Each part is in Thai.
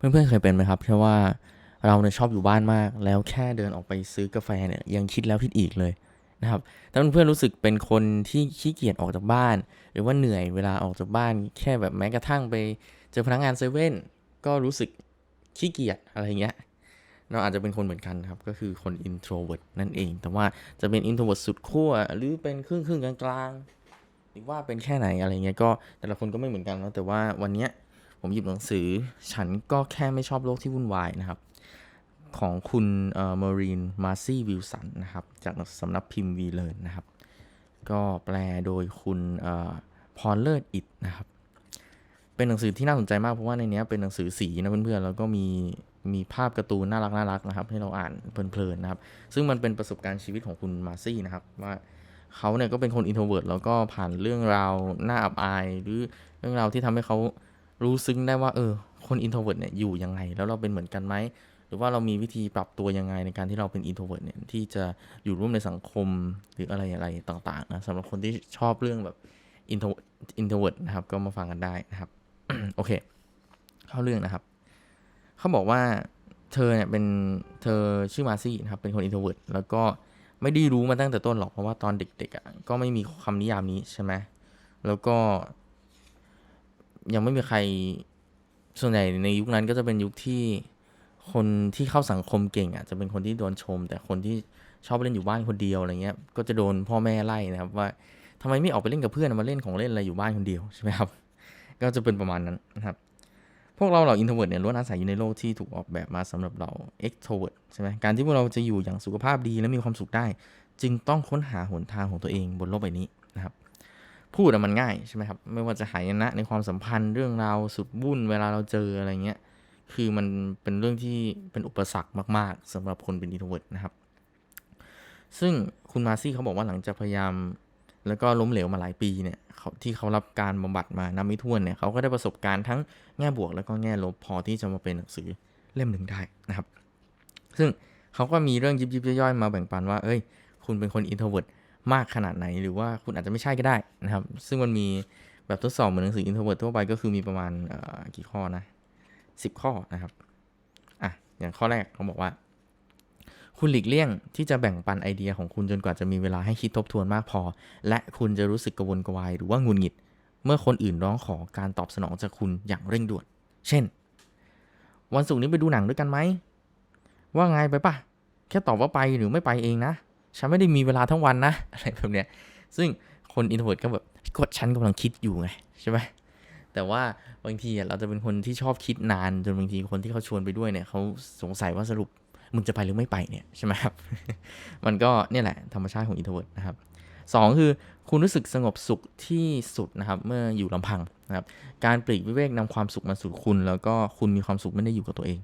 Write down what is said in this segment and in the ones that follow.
เพื่อนๆเคยเป็นไหมครับแค่ว่าเราเนี่ยชอบอยู่บ้านมาก แล้วแค่เดินออกไปซื้อกาแฟเนี่ยยังคิดแล้วคิดอีกเลยนะครับถ้าเพื่อนๆรู้สึกเป็นคนที่ขี้เกียจออกจากบ้าน หรือว่าเหนื่อยเวลาออกจากบ้าน แค่แบบแม้กระทั่งไปเจอพนักงานเซเว่นก็รู้สึกขี้เกียจอะไรเงี้ยเราอาจจะเป็นคนเหมือนกันครับ ก็คือคน introvert นั่นเอง แต่ว่าจะเป็น introvert สุดขั้วหรือเป็นครึ่งครึ่งกลางๆหรือว่าเป็นแค่ไหนอะไรเงี้ยก็แต่ละคนก็ไม่เหมือนกันนะแต่ว่าวันเนี้ย ผมหยิบหนังสือ ฉันก็แค่ไม่ชอบโลกที่วุ่นวายนะครับ ของคุณเอ่อมารีนมาซี่วิลสันนะครับ จากสำนักพิมพ์วีเลนนะครับ ก็แปลโดยคุณเอ่อพรเลิศอิดนะครับ เป็นหนังสือที่น่าสนใจมากเพราะว่าในเนี้ยเป็นหนังสือสีนะเพื่อนๆแล้วก็มีมีภาพการ์ตูนน่ารักน่ารักนะครับ ให้เราอ่านเพลินๆนะครับ ซึ่งมันเป็นประสบการณ์ชีวิตของคุณมาซี่นะครับว่าเขาเนี่ยก็เป็นคนอินโทรเวิร์ตแล้วก็ผ่านเรื่องราวน่าอับอาย หรือเรื่องราวที่ทำให้เขา รู้ซึ้งได้ว่า เออ คนอินโทรเวิร์ตเนี่ยอยู่ยังไง แล้วเราเป็นเหมือนกันไหมหรือว่าเรามีวิธีปรับตัวยังไงในการที่เราเป็นอินโทรเวิร์ตเนี่ยที่จะอยู่ร่วมในสังคมหรืออะไรอะไรต่างๆนะสำหรับคนที่ชอบเรื่องแบบอินโทรอินโทรเวิร์ตนะครับ ก็มาฟังกันได้นะครับ โอเค เข้าเรื่องนะครับ เขาบอกว่าเธอเนี่ยเป็นเธอชื่อมาซี่นะครับ เป็นคนอินโทรเวิร์ตแล้วก็ไม่ได้รู้มาตั้งแต่ต้นหรอกเพราะว่าตอนเด็กๆอะก็ไม่มีคำนิยามนี้ใช่ไหมแล้วก็ ยังไม่มีใครส่วนใหญ่ในยุคนั้นก็จะเป็นยุคที่คนที่เข้าสังคมเก่งอะจะเป็นคนที่โดนชม แต่คนที่ชอบเล่นอยู่บ้านคนเดียวอะไรเงี้ย ก็จะโดนพ่อแม่ไล่นะครับว่าทำไมไม่ออกไปเล่นกับเพื่อนมาเล่นของเล่นอะไรอยู่บ้านคนเดียวใช่ไหมครับ ก็จะเป็นประมาณนั้นนะครับ พวกเราเหล่าอินโทรเวิร์ดเนี่ยล้วนอาศัยอยู่ในโลกที่ถูกออกแบบมาสำหรับเราเอ็กโทรเวิร์ดใช่ไหมการที่พวกเราจะอยู่อย่างสุขภาพดีและมีความสุขได้ จึงต้องค้นหาหนทางของตัวเองบนโลกใบนี้ พูดมันง่ายใช่ไหมครับ ไม่ว่าจะหายนะในความสัมพันธ์เรื่องราวสุดวุ่นเวลาเราเจออะไรเงี้ย คือมันเป็นเรื่องที่เป็นอุปสรรคมาก ๆสำหรับคนเป็นอินโทรเวิร์ดนะครับ ซึ่งคุณมาซี่เขาบอกว่าหลังจากพยายาม แล้วก็ล้มเหลวมาหลายปีเนี่ยเขาที่เขารับการบำบัดมานับไม่ถ้วนเนี่ยเขาก็ได้ประสบการณ์ทั้งแง่บวกแล้วก็แง่ลบพอที่จะมาเป็นหนังสือเล่มหนึ่งได้นะครับ ซึ่งเขาก็มีเรื่องยิบยิบย่อยๆมาแบ่งปันว่า เอ้ย คุณเป็นคนอินโทรเวิร์ด มากขนาดไหน หรือว่าคุณอาจจะไม่ใช่ก็ได้นะครับ ซึ่งมันมีแบบทดสอบเหมือนหนังสืออินโทรเวิร์ดทั่วไปก็คือมีประมาณกี่ข้อนะสิบข้อนะครับอะอย่างข้อแรกเขาบอกว่า คุณหลีกเลี่ยงที่จะแบ่งปันไอเดียของคุณจนกว่าจะมีเวลาให้คิดทบทวนมากพอ และคุณจะรู้สึกกระวนกระวายหรือว่างุนหงิด เมื่อคนอื่นร้องขอการตอบสนองจากคุณอย่างเร่งด่วน เช่น วันศุกร์นี้ไปดูหนังด้วยกันไหมว่าไงไปปะแค่ตอบว่าไปหรือไม่ไปเองนะ ฉันไม่ได้มีเวลาทั้งวันนะอะไรแบบเนี้ยซึ่งคนอินโทรเวิร์ดก็แบบก็ฉันกำลังคิดอยู่ไงใช่ไหมแต่ว่าบางทีเราจะเป็นคนที่ชอบคิดนานจนบางทีคนที่เขาชวนไปด้วยเนี่ยเขาสงสัยว่าสรุปมึงจะไปหรือไม่ไปเนี่ยใช่ไหมครับ มันก็เนี่ยแหละธรรมชาติของอินโทรเวิร์ดนะครับสองคือคุณรู้สึกสงบสุขที่สุดนะครับ เมื่ออยู่ลำพังนะครับ การปลีกวิเวกนำความสุขมาสู่คุณ แล้วก็คุณมีความสุขไม่ได้อยู่กับตัวเอง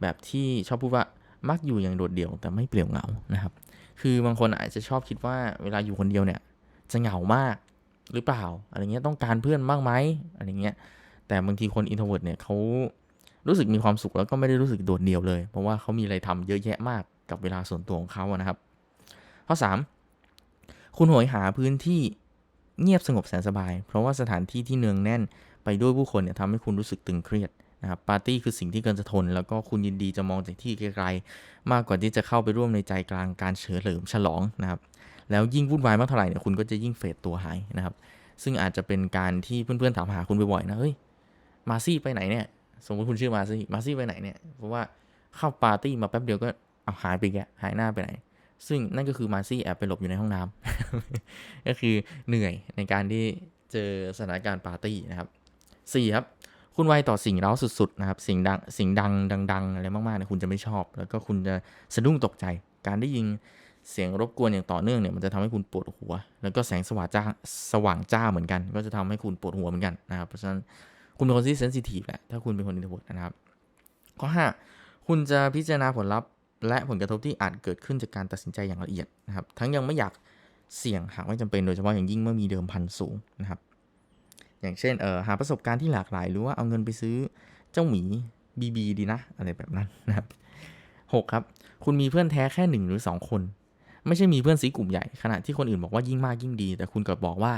แบบที่ชอบพูดว่ามักอยู่อย่างโดดเดี่ยวแต่ไม่เปลี่ยวเหงานะครับ คือบางคนอาจจะชอบคิดว่าเวลาอยู่คนเดียวเนี่ย จะเหงามากหรือเปล่าอะไรเงี้ยต้องการเพื่อนบ้างไหมอะไรเงี้ยแต่บางทีคนอินโทรเวิร์ดเนี่ยเขารู้สึกมีความสุขแล้วก็ไม่ได้รู้สึกโดดเดี่ยวเลย เพราะว่าเขามีอะไรทำเยอะแยะมากกับเวลาส่วนตัวของเขาอะนะครับ ข้อ 3 คุณโหยหาพื้นที่เงียบสงบแสนสบาย เพราะว่าสถานที่ที่เนืองแน่นไปด้วยผู้คนเนี่ยทำให้คุณรู้สึกตึงเครียด นะครับปาร์ตี้คือสิ่งที่เกินจะทน แล้วก็คุณยินดีจะมองจากที่ไกลๆ มากกว่าที่จะเข้าไปร่วมในใจกลางการเฉลิมฉลองนะครับแล้วยิ่งวุ่นวายมากเท่าไหร่เนี่ยคุณก็จะยิ่งเฟดตัวหายนะครับ ซึ่งอาจจะเป็นการที่เพื่อนๆถามหาคุณบ่อยๆนะเฮ้ยมาซี่ไปไหนเนี่ยสมมติคุณชื่อมาซี่มาซี่ไปไหนเนี่ยเพราะว่าเข้าปาร์ตี้มาแป๊บเดียวก็เอาหายไปแกหายหน้าไปไหน ซึ่งนั่นก็คือมาซี่แอบไปหลบอยู่ในห้องน้ำก็คือเหนื่อยในการที่เจอสถานการณ์ปาร์ตี้นะครับสี่ครับ คุณไวต่อสิ่งเร้าสุดๆนะครับสิ่งดังสิ่งดังดังๆอะไรมากๆเนี่ยคุณจะไม่ชอบ แล้วก็คุณจะสะดุ้งตกใจ การได้ยินเสียงรบกวนอย่างต่อเนื่องเนี่ยมันจะทำให้คุณปวดหัว แล้วก็แสงสว่างจ้าสว่างจ้าเหมือนกัน ก็จะทำให้คุณปวดหัวเหมือนกันนะครับเพราะฉะนั้นคุณเป็นคนที่เซนซิทีฟแหละถ้าคุณเป็นคนอินโทรเวิร์ดนะครับข้อ5คุณจะพิจารณาผลลัพธ์และผลกระทบที่อาจเกิดขึ้นจากการตัดสินใจอย่างละเอียดนะครับทั้งยังไม่อยากเสี่ยงหากไม่จำเป็นโดยเฉพาะอย่างยิ่งเมื่อมีเดิมพันสูงนะครับ อย่างเช่นเออหาประสบการณ์ที่หลากหลายหรือว่าเอาเงินไปซื้อเจ้าหมีบีบีดีนะอะไรแบบนั้นนะครับหกครับ คุณมีเพื่อนแท้แค่หนึ่งหรือสองคน ไม่ใช่มีเพื่อนสีกลุ่มใหญ่ขณะที่คนอื่นบอกว่ายิ่งมากยิ่งดี แต่คุณกลับบอกว่า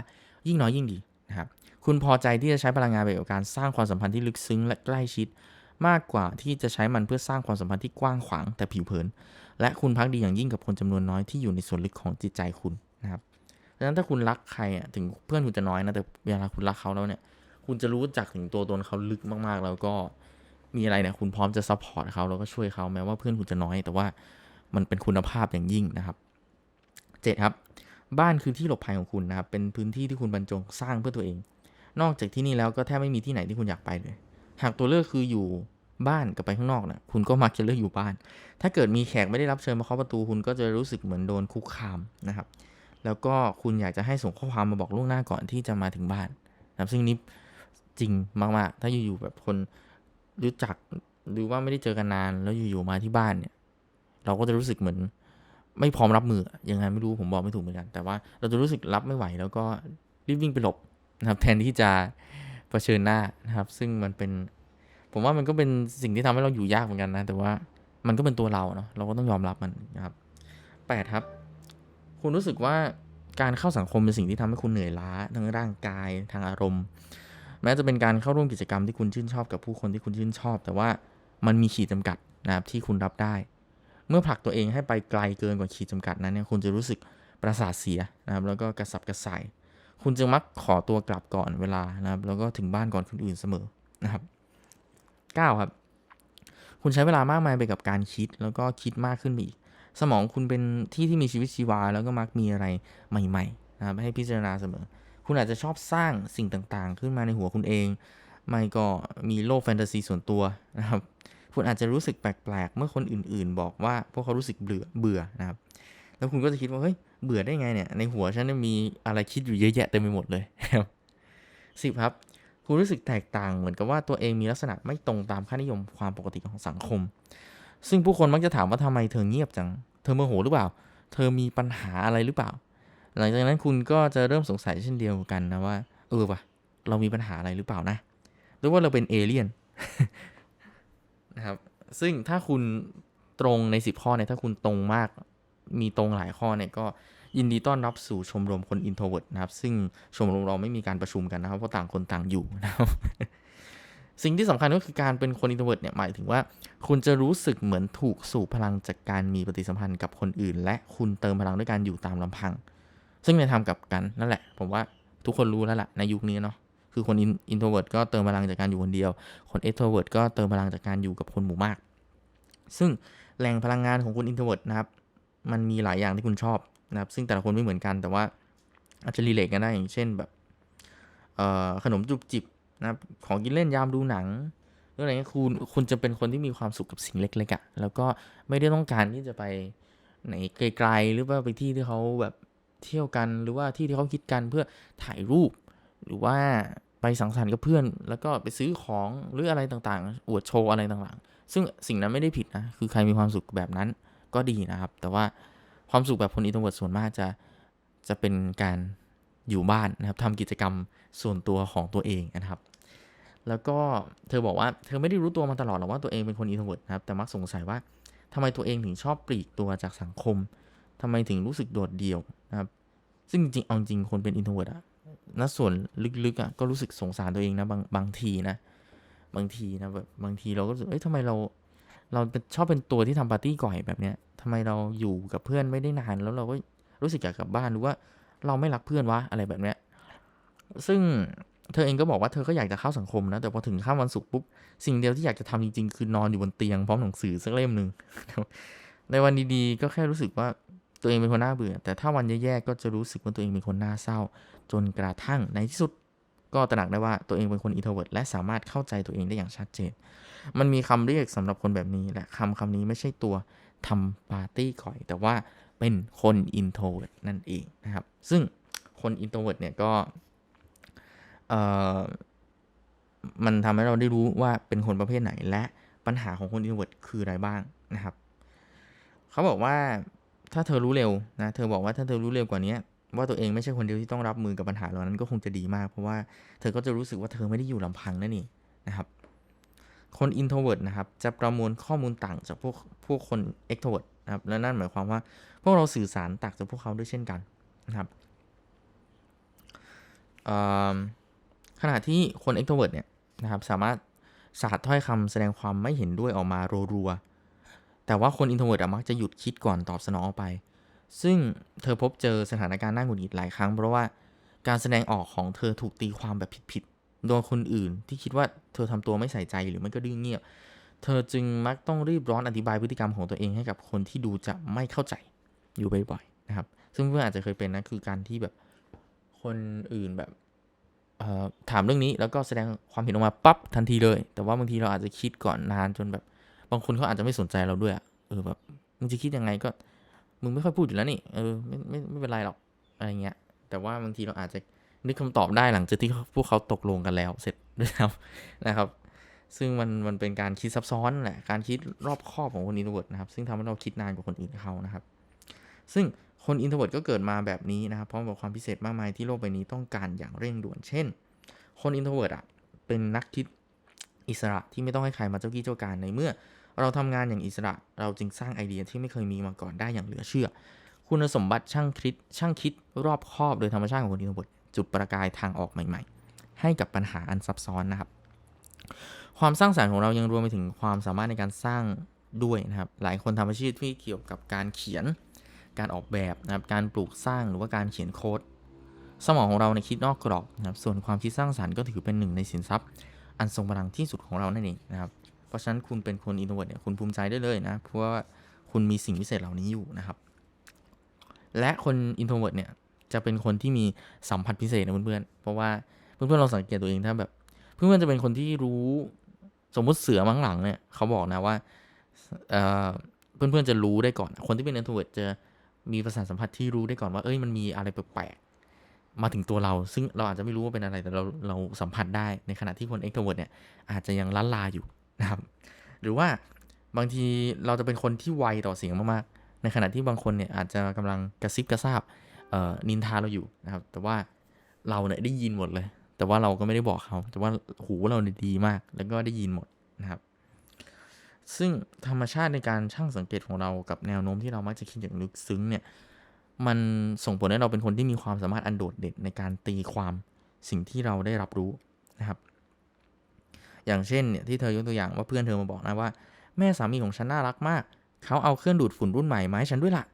ยิ่งน้อยยิ่งดีนะครับคุณพอใจที่จะใช้พลังงานไปกับการสร้างความสัมพันธ์ที่ลึกซึ้งและใกล้ชิด มากกว่าที่จะใช้มันเพื่อสร้างความสัมพันธ์ที่กว้างขวางแต่ผิวเผิน และคุณพักดีอย่างยิ่งกับคนจำนวนน้อยที่อยู่ในส่วนลึกของจิตใจคุณนะครับ ดังนั้นถ้าคุณรักใครอะถึงเพื่อนคุณจะน้อยนะแต่เวลาคุณรักเขาแล้วเนี่ย คุณจะรู้จักถึงตัวตนเขาลึกมากๆ แล้วก็มีอะไรเนี่ยคุณพร้อมจะซัพพอร์ตเขาแล้วก็ช่วยเขาแม้ว่าเพื่อนคุณจะน้อย แต่ว่ามันเป็นคุณภาพอย่างยิ่งนะครับเจ็ดครับ บ้านคือที่หลบภัยของคุณนะครับ เป็นพื้นที่ที่คุณบรรจงสร้างเพื่อตัวเอง นอกจากที่นี่แล้วก็แทบไม่มีที่ไหนที่คุณอยากไปเลย หากตัวเลือกคืออยู่บ้านกับไปข้างนอกนะคุณก็มักจะเลือกอยู่บ้าน ถ้าเกิดมีแขกไม่ได้รับเชิญมาเคาะประตูคุณก็จะรู้สึกเหมือนโดนคุกคามนะครับ แล้วก็คุณอยากจะให้ส่งข้อความมาบอกล่วงหน้าก่อนที่จะมาถึงบ้านนะครับซึ่งนี้จริงมากๆ ถ้าอยู่ๆแบบคนรู้จักหรือว่าไม่ได้เจอกันนาน แล้วอยู่ๆมาที่บ้านเนี่ย เราก็จะรู้สึกเหมือน ไม่พร้อมรับมือยังไงไม่รู้ผมบอกไม่ถูกเหมือนกัน แต่ว่าเราจะรู้สึกรับไม่ไหว แล้วก็รีบวิ่งไปหลบนะครับ แทนที่จะเผชิญหน้านะครับ ซึ่งมันเป็น ผมว่ามันก็เป็นสิ่งที่ทำให้เราอยู่ยากเหมือนกันนะ แต่ว่ามันก็เป็นตัวเราเนาะเราก็ต้องยอมรับมันนะครับแปดครับ คุณรู้สึกว่าการเข้าสังคมเป็นสิ่งที่ทำให้คุณเหนื่อยล้าทั้งร่างกายทางอารมณ์ แม้จะเป็นการเข้าร่วมกิจกรรมที่คุณชื่นชอบกับผู้คนที่คุณชื่นชอบ แต่ว่ามันมีขีดจำกัดนะครับที่คุณรับได้ เมื่อผลักตัวเองให้ไปไกลเกินกว่าขีดจำกัดนั้นเนี่ยคุณจะรู้สึกประสาทเสียนะครับแล้วก็กระสับกระส่ายคุณจึงมักขอตัวกลับก่อนเวลานะครับแล้วก็ถึงบ้านก่อนคนอื่นเสมอนะครับ 9 ครับ คุณใช้เวลามากมายไปกับการคิดแล้วก็คิดมากขึ้นอีก สมองคุณเป็นที่ที่มีชีวิตชีวา แล้วก็มักมีอะไรใหม่ๆนะครับให้พิจารณาเสมอ คุณอาจจะชอบสร้างสิ่งต่างๆ ขึ้นมาในหัวคุณเอง ไม่ก็มีโลกแฟนตาซีส่วนตัวนะครับ คุณอาจจะรู้สึกแปลกๆ เมื่อคนอื่นๆ บอกว่าพวกเขารู้สึกเบื่อเบื่อนะครับ แล้วคุณก็จะคิดว่าเฮ้ยเบื่อได้ไงเนี่ย ในหัวฉันมีอะไรคิดอยู่เยอะแยะเต็มไปหมดเลยสิบครับ คุณรู้สึกแตกต่างเหมือนกับว่าตัวเองมีลักษณะไม่ตรงตามค่านิยมความปกติของสังคม ซึ่งผู้คนมักจะถามว่าทำไมเธอเงียบจัง เธอโมโหหรือเปล่า เธอมีปัญหาอะไรหรือเปล่า หลังจากนั้นคุณก็จะเริ่มสงสัยเช่นเดียวกันนะว่า เออวะเรามีปัญหาอะไรหรือเปล่านะ หรือว่าเราเป็นเอเลี่ยนนะครับ ซึ่งถ้าคุณตรงในสิบข้อเนี่ย ถ้าคุณตรงมาก มีตรงหลายข้อเนี่ยก็ยินดีต้อนรับสู่ชมรมคนอินโทรเวิร์ดนะครับ ซึ่งชมรมเราไม่มีการประชุมกันนะครับ เพราะต่างคนต่างอยู่นะครับ สิ่งที่สำคัญก็คือการเป็นคนอินโทรเวิร์ดเนี่ยหมายถึงว่า คุณจะรู้สึกเหมือนถูกสูบพลังจากการมีปฏิสัมพันธ์กับคนอื่น และคุณเติมพลังด้วยการอยู่ตามลำพัง ซึ่งในทากับกันนั่นแหละ ผมว่าทุกคนรู้แล้วแหละในยุคนี้เนาะคือคนอินโทรเวิร์ดก็เติมพลังจากการอยู่คนเดียว คนเอ็กโทรเวิร์ดก็เติมพลังจากการอยู่กับคนหมู่มาก ซึ่งแหล่งพลังงานของคนอินโทรเวิร์ดนะครับ มันมีหลายอย่างที่คุณชอบนะครับ ซึ่งแต่ละคนไม่เหมือนกันแต่ว่าอาจจะรีเลทกันได้อย่างเช่นแบบขนมจุบจิบ นะของกินเล่นยามดูหนังหรืออะไรเงี้ยคุณคุณจะเป็นคนที่มีความสุขกับสิ่งเล็กๆอะ่ะแล้วก็ไม่ได้ต้องการที่จะไปไหนไกลๆหรือว่าไปที่ที่เขาแบบเที่ยวกันหรือว่าที่ที่เขาคิดกันเพื่อถ่ายรูป หรือว่าไปสังสรรค์กับเพื่อน แล้วก็ไปซื้อของหรืออะไรต่างๆ อวดโชว์อะไรต่างๆ ซึ่งสิ่งนั้นไม่ได้ผิดนะคือใครมีความสุขแบบนั้นก็ดีนะครับ แต่ว่าความสุขแบบคนอินโทรเวิร์ดส่วนมากจะจะเป็นการอยู่บ้านนะครับทำกิจกรรมส่วนตัวของตัวเองนะครับ แล้วก็เธอบอกว่าเธอไม่ได้รู้ตัวมาตลอดหรอกว่าตัวเองเป็นคนอินโทรเวิร์ดนะครับแต่มักสงสัยว่าทำไมตัวเองถึงชอบปลีกตัวจากสังคมทำไมถึงรู้สึกโดดเดี่ยวนะครับ ซึ่งจริงเอาจริงคนเป็นอินโทรเวิร์ดอะณส่วนลึกๆอะก็รู้สึกสงสารตัวเองนะบางบางทีนะ บางทีนะแบบบางทีเราก็รู้สึกเอ้ยทำไมเรา เราชอบเป็นตัวที่ทำปาร์ตี้ก่อยแบบเนี้ยทำไมเราอยู่กับเพื่อนไม่ได้นานแล้วเราก็รู้สึกอยากกลับบ้านหรือว่าเราไม่รักเพื่อนวะอะไรแบบเนี้ย ซึ่ง เธอเองก็บอกว่าเธอก็อยากจะเข้าสังคมนะ แต่พอถึงข้ามวันศุกร์ปุ๊บ สิ่งเดียวที่อยากจะทำจริงๆ คือนอนอยู่บนเตียงพร้อมหนังสือสักเล่มหนึ่งในวันดีๆ ก็แค่รู้สึกว่าตัวเองเป็นคนน่าเบื่อ แต่ถ้าวันแย่ๆ ก็จะรู้สึกว่าตัวเองเป็นคนน่าเศร้า จนกระทั่งในที่สุดก็ตระหนักได้ว่าตัวเองเป็นคนอินโทรเวิร์ดและสามารถเข้าใจตัวเองได้อย่างชัดเจน มันมีคำเรียกสำหรับคนแบบนี้และคำคำนี้ไม่ใช่ตัวทำปาร์ตี้ก่อย แต่ว่าเป็นคนอินโทรเวิร์ดนั่นเองนะครับ ซึ่งคนอินโทรเวิร์ดเนี่ยก็ เอ่อมันทำให้เราได้รู้ว่าเป็นคนประเภทไหนและปัญหาของคนอินโทรเวิร์ดคืออะไรบ้างนะครับ เขาบอกว่าถ้าเธอรู้เร็วนะเธอบอกว่าถ้าเธอรู้เร็วกว่านี้ว่าตัวเองไม่ใช่คนเดียวที่ต้องรับมือกับปัญหาเหล่านั้นก็คงจะดีมาก เพราะว่าเธอก็จะรู้สึกว่าเธอไม่ได้อยู่ลำพังนั่นเองนะครับ คน introvert นะครับ จะประมวลข้อมูลต่างจากพวกพวกคน extrovert นะครับและนั่นหมายความว่าพวกเราสื่อสารต่างจากพวกเขาด้วยเช่นกันนะครับ ขณะที่คน extrovert เนี่ยนะครับสามารถสาดถ้อยคำแสดงความไม่เห็นด้วยออกมารัวๆ แต่ว่าคนอินโทรเวิร์ดมักจะหยุดคิดก่อนตอบสนองออกไป ซึ่งเธอพบเจอสถานการณ์น่าหงุดหงิดหลายครั้ง เพราะว่าการแสดงออกของเธอถูกตีความแบบผิดๆ โดยคนอื่นที่คิดว่าเธอทำตัวไม่ใส่ใจหรือไม่ก็ดื้อเงียบ เธอจึงมักต้องรีบร้อนอธิบายพฤติกรรมของตัวเองให้กับคนที่ดูจะไม่เข้าใจอยู่บ่อยๆ นะครับ ซึ่งเพื่อนอาจจะเคยเป็นนะคือการที่แบบคนอื่นแบบ ถามเรื่องนี้แล้วก็แสดงความเห็นออกมาปั๊บทันทีเลย แต่ว่าบางทีเราอาจจะคิดก่อนนานจนแบบ บางคนเขาอาจจะไม่สนใจเราด้วยอเออแบบมึงจะคิดยังไงก็มึงไม่ค่อยพูดอยู่แล้วนี่เออไม่ไม่ไม่เป็นไรหรอกอะไรเงี้ย แต่ว่าบางทีเราอาจจะนึกคำตอบได้หลังจากที่พวกเขาตกลงกันแล้ว เสร็จด้วยซ้ำนะครับ ซึ่งมันมันเป็นการคิดซับซ้อนแหละการคิดรอบคอบของคนอินโทรเวิร์ดนะครับ ซึ่งทำให้เราคิดนานกว่าคนอื่นเขานะครับ ซึ่ง คนอินโทรเวิร์ดก็เกิดมาแบบนี้นะครับพร้อมกับความพิเศษมากมายที่โลกใบนี้ต้องการอย่างเร่งด่วนเช่น คนอินโทรเวิร์ดอะเป็นนักคิดอิสระที่ไม่ต้องให้ใครมาเจ้ากี้เจ้าการในเมื่อ เราทำงานอย่างอิสระเราจึงสร้างไอเดียที่ไม่เคยมีมาก่อนได้อย่างเหลือเชื่อ คุณสมบัติช่างคิดช่างคิดรอบคอบโดยธรรมชาติของคนอินโทรเวิร์ดจุดประกายทางออกใหม่ ๆ ให้กับปัญหาอันซับซ้อนนะครับ ความสร้างสรรค์ของเรายังรวมไปถึงความสามารถในการสร้างด้วยนะครับ หลายคนทำอาชีพที่เกี่ยวกับการเขียน การออกแบบนะครับการปลูกสร้างหรือว่าการเขียนโค้ดสมองของเราในคิดนอกกรอบนะครับส่วนความคิดสร้างสรรค์ก็ถือเป็นหนึ่งในสินทรัพย์ อันทรงพลังที่สุดของเรานั่นเองนะครับเพราะฉะนั้นคุณเป็นคนอินโทรเวิร์ดเนี่ยคุณภูมิใจได้เลยนะเพราะว่าคุณมีสิ่งพิเศษเหล่านี้อยู่นะครับ และคนอินโทรเวิร์ดเนี่ยจะเป็นคนที่มีสัมผัสพิเศษนะเพื่อนๆเพราะว่าเพื่อนๆเราสังเกตตัวเองถ้าแบบ เพื่อนๆจะเป็นคนที่รู้สมมุติเสือมั้งหลังเนี่ยเขาบอกนะว่าเอ่อเพื่อนๆจะรู้ได้ก่อน คนที่เป็นอินโทรเวิร์ดจะ มีประสาทสัมผัสที่รู้ได้ก่อนว่า เอ้ยมันมีอะไรแปลกๆมาถึงตัวเรา ซึ่งเราอาจจะไม่รู้ว่าเป็นอะไรแต่เราเราสัมผัสได้ในขณะที่คนเอ็กโทรเวิร์ดเนี่ยอาจจะยังล้านลาอยู่นะครับหรือว่าบางทีเราจะเป็นคนที่ไวต่อเสียงมากๆ ในขณะที่บางคนเนี่ยอาจจะกำลังกระซิบกระซาบนินทาเราอยู่นะครับ แต่ว่าเราเนี่ยได้ยินหมดเลย แต่ว่าเราก็ไม่ได้บอกเขา แต่ว่าหูเราดีมาก แล้วก็ได้ยินหมดนะครับ ซึ่งธรรมชาติในการช่างสังเกตของเรากับแนวโน้มที่เรามักจะคิดอย่างลึกซึ้งเนี่ยมันส่งผลให้เราเป็นคนที่มีความสามารถอันโดดเด่นในการตีความสิ่งที่เราได้รับรู้นะครับ อย่างเช่นเนี่ยที่เธอยกตัวอย่างว่าเพื่อนเธอมาบอกนะว่า แม่สามีของฉันน่ารักมาก เขาเอาเครื่องดูดฝุ่นรุ่นใหม่มาให้ฉันด้วยล่ะ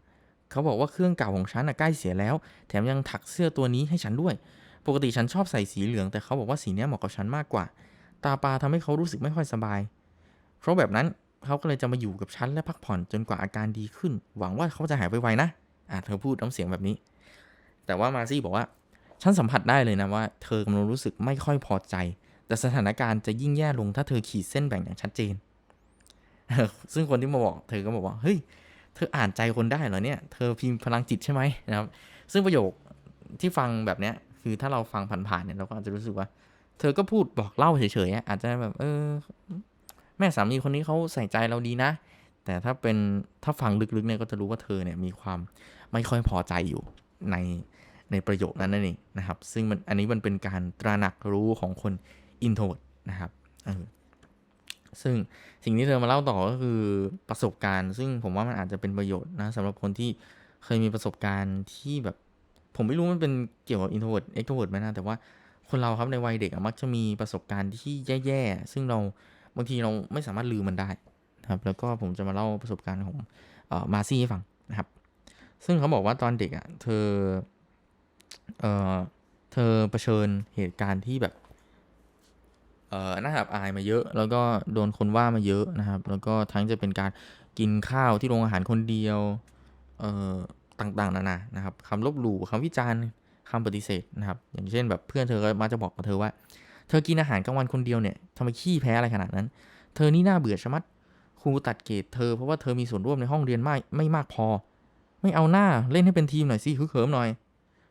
เขาบอกว่าเครื่องเก่าของฉันน่ะใกล้เสียแล้ว แถมยังถักเสื้อตัวนี้ให้ฉันด้วย ปกติฉันชอบใส่สีเหลือง แต่เขาบอกว่าสีนี้เหมาะกับฉันมากกว่า ตาปลาทำให้เขารู้สึกไม่ค่อยสบาย เพราะแบบนั้น เขาก็เลยจะมาอยู่กับฉันและพักผ่อนจนกว่าอาการดีขึ้น หวังว่าเขาจะหายไวๆนะอะเธอพูดน้ำเสียงแบบนี้ แต่ว่ามาซี่บอกว่า ฉันสัมผัสได้เลยนะว่า เธอกำลังรู้สึกไม่ค่อยพอใจ แต่สถานการณ์จะยิ่งแย่ลงถ้าเธอขีดเส้นแบ่งอย่างชัดเจน ซึ่งคนที่มาบอก เธอก็บอกว่า เฮ้ย เธออ่านใจคนได้เหรอเนี่ย เธอพิมพ์พลังจิตใช่ไหมนะครับ ซึ่งประโยคที่ฟังแบบเนี้ย คือถ้าเราฟังผ่านๆเนี่ยเราก็อาจจะรู้สึกว่า เธอก็พูดบอกเล่าเฉยๆอะอาจจะแบบ เออ แม่สามีคนนี้เขาใส่ใจเราดีนะ แต่ถ้าเป็นถ้าฟังลึกๆเนี่ยก็จะรู้ว่าเธอเนี่ยมีความไม่ค่อยพอใจอยู่ในในประโยคนั้นนั่นเองนะครับ ซึ่งมันอันนี้มันเป็นการตระหนักรู้ของคนอินโทรดนะครับซึ่งสิ่งที่เธอมาเล่าต่อก็คือประสบการณ์ ซึ่งผมว่ามันอาจจะเป็นประโยชน์นะสำหรับคนที่เคยมีประสบการณ์ที่แบบ ผมไม่รู้มันเป็นเกี่ยวกับอินโทรเวิร์ดเอ็กโทรเวิร์ดไหมนะแต่ว่าคนเราครับในวัยเด็กมักจะมีประสบการณ์ที่แย่ๆ ซึ่งเรา บางทีเราไม่สามารถลืมมันได้นะครับ แล้วก็ผมจะมาเล่าประสบการณ์ของออมาซี่ให้ฟังนะครับ ซึ่งเขาบอกว่าตอนเด็กอะ่ะเธอเอ่อเธอเผชิญเหตุการณ์ที่แบบเอ่อน่าอับอายมาเยอะ แล้วก็โดนคนว่ามาเยอะนะครับ แล้วก็ทั้งจะเป็นการกินข้าวที่โรงอาหารคนเดียวเอ่อต่างๆนานานะครับคำลบหลู่คำวิจารณ์คำปฏิเสธนะครับ อย่างเช่นแบบเพื่อนเธอก็มาจะบอกกับเธอว่า เธอกินอาหารกลางวันคนเดียวเนี่ยทำไมขี้แพ้อะไรขนาดนั้น เธอนี่น่าเบื่อชะมัดครูตัดเกรดเธอเพราะว่าเธอมีส่วนร่วมในห้องเรียนไม่ไม่มากพอ ไม่เอาหน้าเล่นให้เป็นทีมหน่อยสิฮึกเหิมหน่อย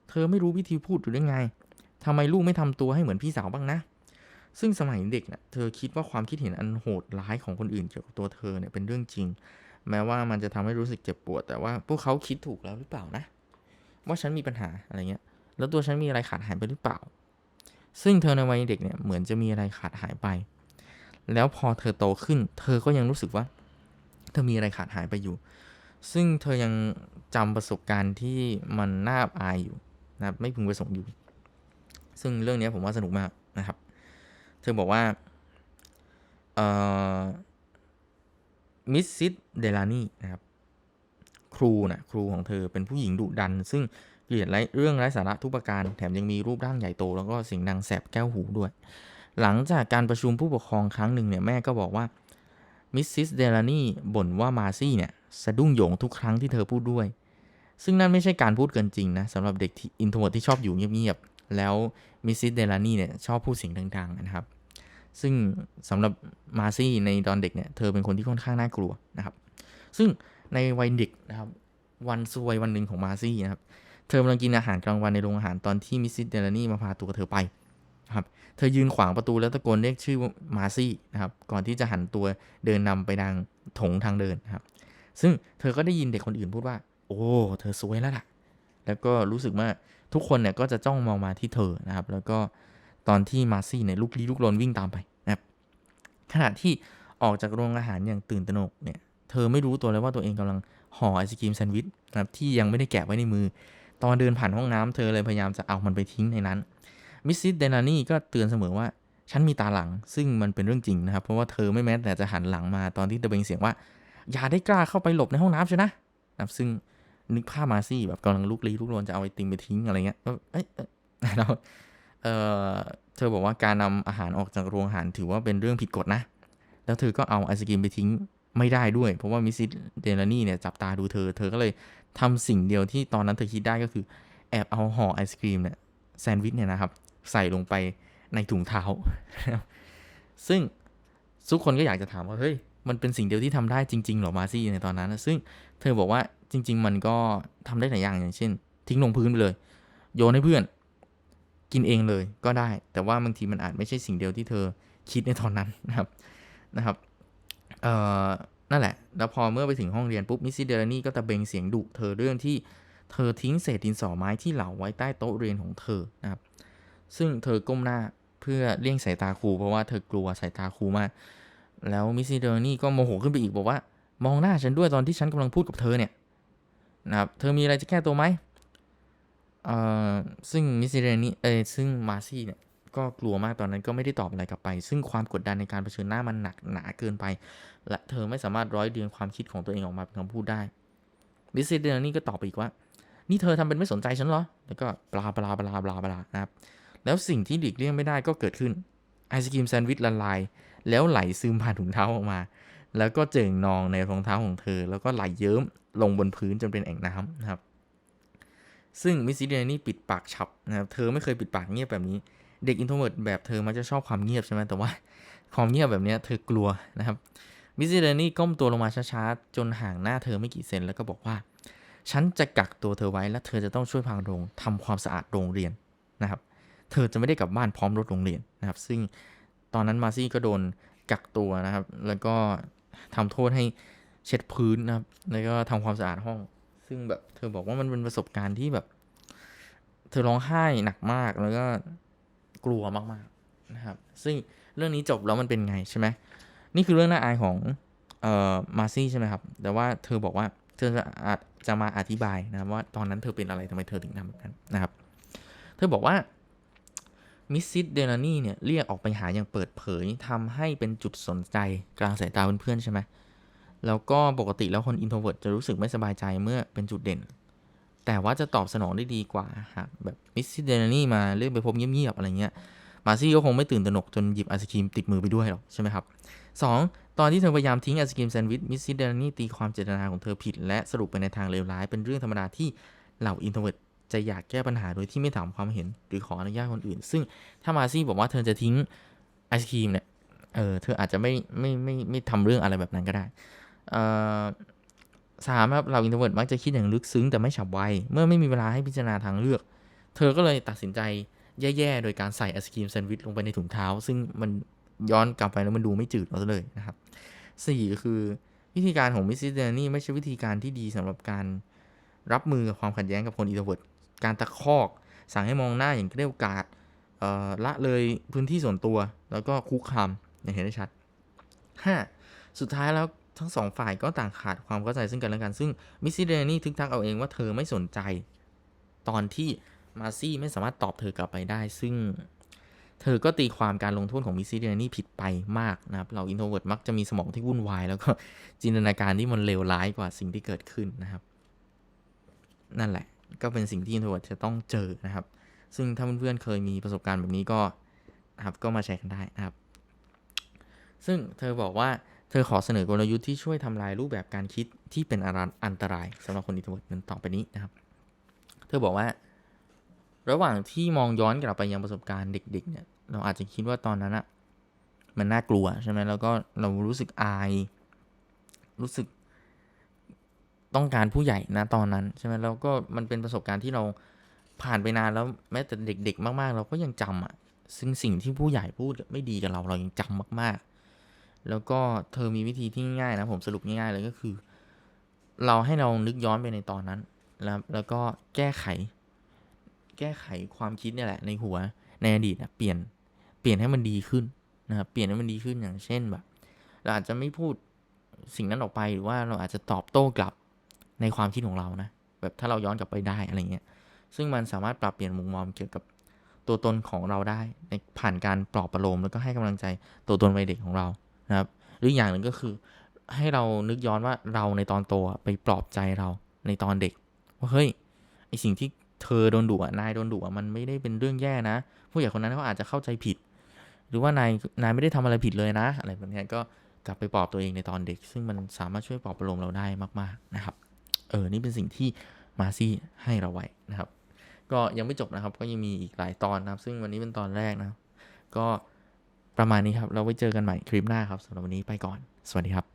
เธอไม่รู้วิธีพูดหรือยังไงทำไมลูกไม่ทำตัวให้เหมือนพี่สาวบ้างนะ ซึ่งสมัยเด็กเนะ่ะเธอคิดว่าความคิดเห็นอันโหดร้ายของคนอื่นเกี่ยวกับตัวเธอเนี่ยเป็นเรื่องจริง แม้ว่ามันจะทำให้รู้สึกเจ็บปวด แต่ว่าพวกเขาคิดถูกแล้วหรือเปล่านะ ว่าฉันมีปัญหาอะไรเงี้ย แล้วตัวฉันมีอะไรขาดหายไปหรือเปล่า ซึ่งเธอในวัยเด็กเนี่ยเหมือนจะมีอะไรขาดหายไป แล้วพอเธอโตขึ้น เธอก็ยังรู้สึกว่า เธอมีอะไรขาดหายไปอยู่ ซึ่งเธอยังจำประสบการณ์ที่มันน่าอายอยู่นะครับไม่พึงประสงค์อยู่ ซึ่งเรื่องนี้ผมว่าสนุกมากนะครับ เธอบอกว่ามิสซิสเดลานีนะครับ ครูนะครูของเธอเป็นผู้หญิงดุดัน ซึ่ง เกลียดไร้เรื่องไร้สาระทุกประการ แถมยังมีรูปร่างใหญ่โต แล้วก็สียงดังแสบแก้วหูด้วย หลังจากการประชุมผู้ปกครองครั้งหนึ่งเนี่ยแม่ก็บอกว่ามิสซิสเดลานี่บ่นว่ามาซี่เนี่ยสะดุ้งโหยงทุกครั้งที่เธอพูดด้วย ซึ่งนั่นไม่ใช่การพูดเกินจริงนะสำหรับเด็กที่อินโทรเวิร์ตที่ชอบอยู่เงียบๆแล้วมิสซิสเดลานี่เนี่ยชอบพูดเสียงดังๆนะครับ ซึ่งสำหรับมาซี่ในตอนเด็กเนี่ยเธอเป็นคนที่ค่อนข้างน่ากลัวนะครับ ซึ่งในวัยเด็กนะครับวันซวยวันหนึ่งของมาซี่นะครับ เธอกำลังกินอาหารกลางวันในโรงอาหารตอนที่มิสซิสเดลานี่มาพาตัวเธอไปนะครับเธอยืนขวางประตูแล้วตะโกนเรียกชื่อมาซี่นะครับก่อนที่จะหันตัวเดินนำไปทางถงทางเดินนะครับ ซึ่งเธอก็ได้ยินเด็กคนอื่นพูดว่า โอ้ เธอสวยแล้วล่ะ แล้วก็รู้สึกว่าทุกคนเนี่ยก็จะจ้องมองมาที่เธอนะครับ แล้วก็ตอนที่มาซี่เนี่ยลุกลี้ลุกลนวิ่งตามไปนะครับขณะที่ออกจากโรงอาหารอย่างตื่นตระหนกเนี่ยเธอไม่รู้ตัวเลยว่าตัวเองกำลังห่อไอศกรีมแซนด์วิชนะครับที่ยังไม่ได้แกะไว้ในมือ ตอนเดินผ่านห้องน้ำเธอเลยพยายามจะเอามันไปทิ้งในนั้น มิสซิสเดนานี่ก็เตือนเสมอว่า ฉันมีตาหลัง ซึ่งมันเป็นเรื่องจริงนะครับ เพราะว่าเธอไม่แม้แต่จะหันหลังมาตอนที่ตะเบงเสียงว่า อย่าได้กล้าเข้าไปหลบในห้องน้ำใช่นะนะซึ่งนึกภาพมาซี่แบบกำลังลุกลี้ลุกลนจะเอาไอติมไปทิ้งอะไรเงี้ยเอ้ยเอ้ยเอ้ยแล้วเออเธอบอกว่าการนำอาหารออกจากโรงอาหารถือว่าเป็นเรื่องผิดกฎนะ แล้วเธอก็เอาไอศกรีมไปทิ้งไม่ได้ด้วย เพราะว่ามิสซิสเดลานี่เนี่ยจับตาดูเธอ เธอก็เลย ทำสิ่งเดียวที่ตอนนั้นเธอคิดได้ก็คือ แอบเอาห่อไอศกรีมเนี่ยแซนด์วิชเนี่ยนะครับ ใส่ลงไปในถุงเท้า ซึ่งทุกคนก็อยากจะถามว่าเฮ้ยมันเป็นสิ่งเดียวที่ทำได้จริง ๆ หรอมาซี่ในตอนนั้น ซึ่งเธอบอกว่าจริง ๆ มันก็ทำได้หลายอย่างอย่างเช่น ทิ้งลงพื้นไปเลย โยนให้เพื่อน กินเองเลยก็ได้ แต่ว่าบางทีมันอาจไม่ใช่สิ่งเดียวที่เธอคิดในตอนนั้นนะครับนะครับเอ่อ นั่นแหละ แล้วพอเมื่อไปถึงห้องเรียนปุ๊บมิสซิเดลานี่ก็ตะเบงเสียงดุเธอเรื่องที่เธอทิ้งเศษดินสอไม้ที่เหลาไว้ใต้โต๊ะเรียนของเธอนะครับ ซึ่งเธอก้มหน้าเพื่อเลี่ยงสายตาครูเพราะว่าเธอกลัวสายตาครูมาก แล้วมิสซิเดลานี่ก็โมโหขึ้นไปอีกบอกว่ามองหน้าฉันด้วยตอนที่ฉันกำลังพูดกับเธอเนี่ยนะครับ เธอมีอะไรจะแก้ตัวไหมเอ่อซึ่งมิสซิเดลานี่เออซึ่งมาซี่เนี่ย ก็กลัวมากตอนนั้นก็ไม่ได้ตอบอะไรกลับไป ซึ่งความกดดันในการเผชิญหน้ามันหนักหนาเกินไป และเธอไม่สามารถร้อยเรียงความคิดของตัวเองออกมาเป็นคำพูดได้มิสซิเดลานี่ก็ตอบไปอีกว่า นี่เธอทำเป็นไม่สนใจฉันเหรอ แล้วก็บลาบลาบลาบลาบลานะครับ แล้วสิ่งที่หลีกเลี่ยงไม่ได้ก็เกิดขึ้น ไอศกรีมแซนด์วิชละลาย แล้วไหลซึมผ่านถุงเท้าออกมา แล้วก็เจิ่งนองในรองเท้าของเธอ แล้วก็ไหลเยิ้มลงบนพื้นจนเป็นแอ่งน้ำนะครับ ซึ่งมิสซิเดนนี่ปิดปากฉับนะครับ เธอไม่เคยปิดปากเงียบแบบนี้ เด็กอินโทรเวิร์ตแบบเธอมักจะชอบความเงียบใช่ไหมแต่ว่าความเงียบแบบนี้เธอกลัวนะครับมิสซิเดนี่ก้มตัวลงมาช้าๆ จนห่างหน้าเธอไม่กี่เซนแล้วก็บอกว่า ฉันจะกักตัวเธอไว้และเธอจะต้องช่วยพาโรงทำความสะอาดโรงเรียนนะครับ เธอจะไม่ได้กลับบ้านพร้อมรถโรงเรียนนะครับ ซึ่งตอนนั้นมาซี่ก็โดนกักตัวนะครับ แล้วก็ทำโทษให้เช็ดพื้นนะครับ แล้วก็ทำความสะอาดห้อง ซึ่งแบบเธอบอกว่ามันเป็นประสบการณ์ที่แบบ เธอร้องไห้หนักมากแล้วก็ กลัวมากๆนะครับ ซึ่งเรื่องนี้จบแล้วมันเป็นไงใช่ไหมนี่คือเรื่องน่าอายของเอ่อมาซี่ใช่ไหมครับ แต่ว่าเธอบอกว่าเธอจะอาจจะมาอธิบายนะครับว่าตอนนั้นเธอเป็นอะไรทำไมเธอถึงทำแบบนั้นนะครับ เธอบอกว่ามิสซิสเดลานี่เนี่ยเรียกออกไปหาอย่างเปิดเผยทำให้เป็นจุดสนใจกลางสายตาเพื่อนๆใช่ไหมแล้วก็ปกติแล้วคนอินโทรเวิร์ตจะรู้สึกไม่สบายใจเมื่อเป็นจุดเด่น แต่ว่าจะตอบสนองได้ดีกว่าหากแบบมิสซิเดลานี่มาเรียกไปพบเงียบๆอะไรเงี้ยมาซี่ก็คงไม่ตื่นตระหนกจนหยิบไอศครีมติดมือไปด้วยหรอกใช่ไหมครับสองตอนที่เธอพยายามทิ้งไอศครีมแซนด์วิชมิสซิเดลานี่ตีความเจตนาของเธอผิด และสรุปไปในทางเลวร้ายเป็นเรื่องธรรมดาที่เหล่าอินโทรเวิร์ตจะอยากแก้ปัญหาโดยที่ไม่ถามความเห็นหรือขออนุญาตคนอื่น ซึ่งถ้ามาซี่บอกว่าเธอจะทิ้งไอศครีมเนี่ยเออเธออาจจะไม่ไม่ไม่ไม่ทำเรื่องอะไรแบบนั้นก็ได้เอ่อ สามครับเราอินโทรเวิร์ตมักจะคิดอย่างลึกซึ้งแต่ไม่ฉับไว เมื่อไม่มีเวลาให้พิจารณาทางเลือก เธอก็เลยตัดสินใจแย่ๆ โดยการใส่ไอศครีมแซนด์วิชลงไปในถุงเท้า ซึ่งมันย้อนกลับไปแล้วมันดูไม่จืดเอาซะเลยนะครับสี่คือวิธีการของมิสซิสเดนี่ไม่ใช่วิธีการที่ดีสำหรับการรับมือกับความขัดแย้งกับคนอินโทรเวิร์ตการตะคอก สั่งให้มองหน้าอย่างเกลี้ยวกาดละเลยพื้นที่ส่วนตัว แล้วก็คุกคามอย่างเห็นได้ชัด 5. สุดท้ายแล้ว ทั้งสองฝ่ายก็ต่างขาดความเข้าใจซึ่งกันและกัน ซึ่งมิสซิเดนี่ทึกทักเอาเองว่าเธอไม่สนใจ ตอนที่มาซี่ไม่สามารถตอบเธอกลับไปได้ ซึ่งเธอก็ตีความการลงโทษของมิสซิเดนี่ผิดไปมากนะครับ เราอินโทรเวิร์ดมักจะมีสมองที่วุ่นวาย แล้วก็จินตนาการที่มันเลวร้ายกว่าสิ่งที่เกิดขึ้นนะครับ นั่นแหละ ก็เป็นสิ่งที่อินโทรเวิร์ดจะต้องเจอนะครับ ซึ่งถ้าเพื่อนๆเคยมีประสบการณ์แบบนี้ก็นะครับก็มาแชร์กันได้นะครับ ซึ่งเธอบอกว่า เธอขอเสนอกลยุทธ์ที่ช่วยทำลายรูปแบบการคิดที่เป็นอันตรายสำหรับคนอินโทรเวิร์ดนั้นต่อไปนี้นะครับ เธอบอกว่า ระหว่างที่มองย้อนกลับไปยังประสบการณ์เด็ก ๆ เนี่ย เราอาจจะคิดว่าตอนนั้นอะมันน่ากลัวใช่ไหมแล้วก็เรารู้สึกอาย รู้สึกต้องการผู้ใหญ่นะตอนนั้นใช่ไหมแล้วก็มันเป็นประสบการณ์ที่เราผ่านไปนานแล้วแม้แต่เด็ก ๆ มาก ๆ เราก็ยังจำอะซึ่งสิ่งที่ผู้ใหญ่พูดไม่ดีกับเราเรายังจำมาก ๆ แล้วก็เธอมีวิธีที่ง่ายนะผมสรุปง่ายๆเลยก็คือ เราให้เรานึกย้อนไปในตอนนั้น แล้วแล้วก็แก้ไข แก้ไขความคิดเนี่ยแหละในหัวในอดีตนะเปลี่ยนเปลี่ยนให้มันดีขึ้นนะครับเปลี่ยนให้มันดีขึ้นอย่างเช่นแบบ เราอาจจะไม่พูดสิ่งนั้นออกไปหรือว่าเราอาจจะตอบโต้กลับในความคิดของเรานะแบบถ้าเราย้อนกลับไปได้อะไรเงี้ยซึ่งมันสามารถปรับเปลี่ยนมุมมองเกี่ยวกับตัวตนของเราได้ในผ่านการปลอบประโลมแล้วก็ให้กำลังใจตัวตนวัยเด็กของเรา นะครับหรืออย่างหนึ่งก็คือ ให้เรานึกย้อนว่าเราในตอนโตไปปลอบใจเราในตอนเด็ก ว่าเฮ้ยไอสิ่งที่เธอโดนดุอะนายโดนดุอะมันไม่ได้เป็นเรื่องแย่นะ ผู้ใหญ่คนนั้นเขาอาจจะเข้าใจผิด หรือว่านายนายไม่ได้ทำอะไรผิดเลยนะ อะไรแบบนี้ก็กลับไปปลอบตัวเองในตอนเด็ก ซึ่งมันสามารถช่วยปลอบประโลมเราได้มาก ๆนะครับ เออนี่เป็นสิ่งที่มาซี่ให้เราไว้นะครับ ก็ยังไม่จบนะครับ ก็ยังมีอีกหลายตอนนะครับ ซึ่งวันนี้เป็นตอนแรกนะ ก็ ประมาณนี้ครับ เราไว้เจอกันใหม่คลิปหน้าครับสำหรับวันนี้ไปก่อน สวัสดีครับ